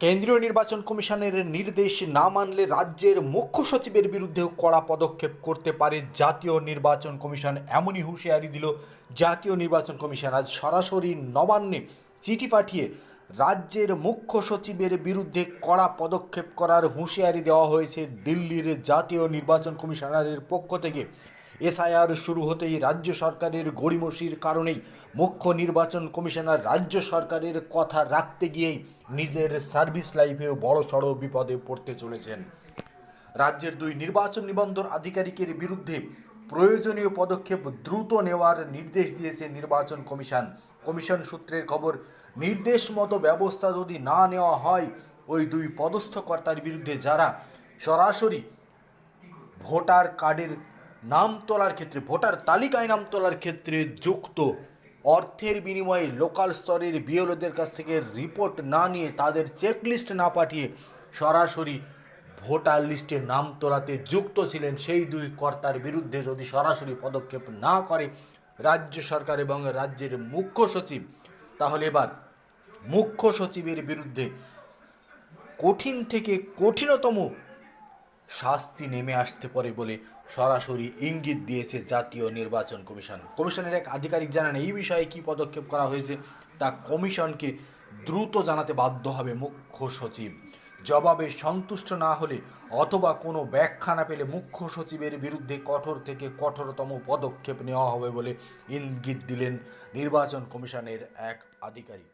কেন্দ্রীয় নির্বাচন কমিশনের নির্দেশ না মানলে রাজ্যের মুখ্য সচিবের বিরুদ্ধেও কড়া পদক্ষেপ করতে পারে জাতীয় নির্বাচন কমিশন, এমনই হুঁশিয়ারি দিল জাতীয় নির্বাচন কমিশন। আজ সরাসরি নবান্নে চিঠি পাঠিয়ে রাজ্যের মুখ্য সচিবের বিরুদ্ধে কড়া পদক্ষেপ করার হুঁশিয়ারি দেওয়া হয়েছে দিল্লির জাতীয় নির্বাচন কমিশনারের পক্ষ থেকে। এসআইআর শুরু হতেই রাজ্য সরকারের গড়িমসির কারণেই মুখ্য নির্বাচন কমিশনার রাজ্য সরকারের কথা রাখতে গিয়েই নিজের সার্ভিস লাইফেও বড়সড় বিপদে পড়তে চলেছেন। রাজ্যের দুই নির্বাচন নিবন্ধন আধিকারিকের বিরুদ্ধে প্রয়োজনীয় পদক্ষেপ দ্রুত নেওয়ার নির্দেশ দিয়েছে নির্বাচন কমিশন। কমিশন সূত্রের খবর, নির্দেশ মতো ব্যবস্থা যদি না নেওয়া হয়, ওই দুই পদস্থ কর্তার বিরুদ্ধে যারা সরাসরি ভোটার কার্ডের নাম তোলার ক্ষেত্রে, ভোটার তালিকায় নাম তোলার ক্ষেত্রে যুক্ত। অর্থের বিনিময়ে লোকাল স্তরের বিএলওদের কাছ থেকে রিপোর্ট না নিয়ে তাদের চেকলিস্ট না পাঠিয়ে সরাসরি ভোটার লিস্টে নাম তোলাতে যুক্ত ছিলেন সেই দুই কর্তার বিরুদ্ধে যদি সরাসরি পদক্ষেপ না করে রাজ্য সরকার এবং রাজ্যের মুখ্য সচিব, তাহলে এবার মুখ্য সচিবের বিরুদ্ধে কঠিন থেকে কঠিনতম শাস্তি নেমে আসতে পারে বলে সরাসরি ইঙ্গিত দিয়েছে জাতীয় নির্বাচন কমিশন। কমিশনের এক আধিকারিক জানান, এই বিষয়ে কি পদক্ষেপ করা হয়েছে তা কমিশনকে দ্রুত জানাতে বাধ্য হবে মুখ্য সচিব। জবাবে সন্তুষ্ট না হলে অথবা কোনো ব্যাখ্যা না পেলে মুখ্য সচিবের বিরুদ্ধে কঠোর থেকে কঠোরতম পদক্ষেপ নেওয়া হবে বলে ইঙ্গিত দিলেন নির্বাচন কমিশনের এক আধিকারিক।